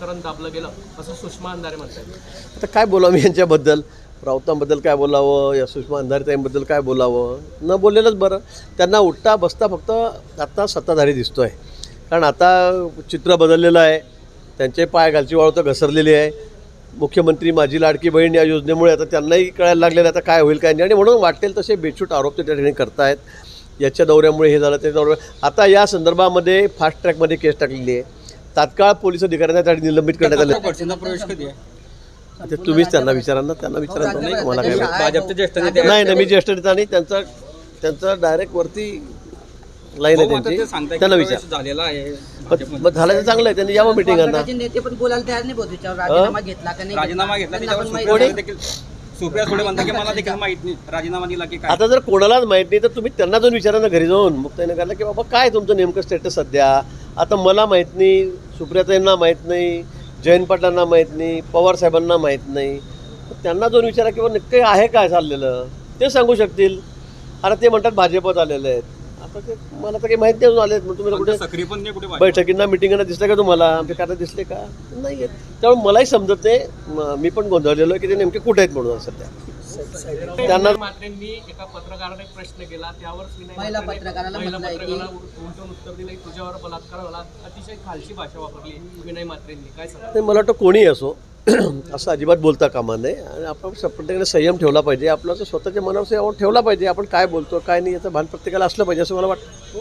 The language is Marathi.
दाबलं गेलं असं सुषमा अंधारे म्हणतात. आता काय बोलावं मी यांच्याबद्दल? राऊतांबद्दल काय बोलावं? या सुषमा अंधारताईंबद्दल काय बोलावं? न बोललेलंच बरं. त्यांना उठता बसता फक्त आत्ता सत्ताधारी दिसतो आहे कारण आता चित्र बदललेलं आहे. त्यांचे पाय घालची वाळू तर घसरलेली आहे. मुख्यमंत्री माझी लाडकी बहीण या योजनेमुळे आता त्यांनाही कळायला लागलेलं आता काय होईल काय नाही. आणि म्हणून वाटेल तसे बेछूट आरोप ते त्या ठिकाणी करतायत. याच्या दौऱ्यामुळे हे झालं त्या दौऱ्या आता या संदर्भामध्ये फास्ट ट्रॅकमध्ये केस टाकलेली आहे. तात्काळ पोलीस अधिकाऱ्यांना त्या निलंबित करण्यात आलं. पक्षाचा प्रवेश कधी आहे? ते तुम्हीच त्यांना विचारा ना त्यांना विचारा. नाही मला काय. भाजपचे ज्येष्ठ नेते नाही नाही मी ज्येष्ठ नेता आणि त्यांचा त्यांचा डायरेक्ट वरती लाईन आहे आता ते त्यांची त्यांना विचार. झालेला आहे. मग- झालं तर चांगलं आहे. त्यांनी यावं मिटिंगांना पक्षाचे नेते पण बोलायला तयार नाही त्याच्यावर राजीनामा घेतला का नाही राजीनामा घेतला म्हणतात की मला देखील माहीत नाही. राजीनामा दिला की काय? आता जर कोणालाच माहीत नाही तर तुम्ही त्यांना जाऊन विचारा ना घरी जाऊन. मग त्यांना काढलं की बाबा काय तुमचं नेमकं स्टेटस सध्या? आता मला माहीत नाही सुप्रियाताईंना माहीत नाही जयंत पाटलांना माहीत नाही पवार साहेबांना माहीत नाही. त्यांना जाऊन विचारा की बाबा नक्की आहे काय चाललेलं ते सांगू शकतील. आता ते म्हणतात भाजपत आलेले आहेत. आता ते मला तर काही माहीत नाही अजून आलेत. मग तुम्ही कुठे. बैठकींना मिटिंगांना दिसले का तुम्हाला? आमचे कार्य दिसले का? नाही आहेत त्यामुळे मलाही समजत नाही. म- मी पण गोंधळलेलो आहे की ते नेमके कुठे आहेत म्हणून सध्या. त्यांना मात्रेंनी एका पत्रकाराने प्रश्न केला त्यावर महिला पत्रकाराला उलटून उत्तर दिलं की तुझ्यावर बलात्कार झाला. अतिशय खालची भाषा वापरली विनय मात्रेंनी काय सांगा ते मला वाटतं कोणी असो असं अजिबात बोलता कामा नये. आणि आपण प्रत्येकाने संयम ठेवला पाहिजे. आपला स्वतःच्या मनावर संयम ठेवला पाहिजे. आपण काय बोलतो काय नाही याचं भान प्रत्येकाला असलं पाहिजे असं मला वाटतं.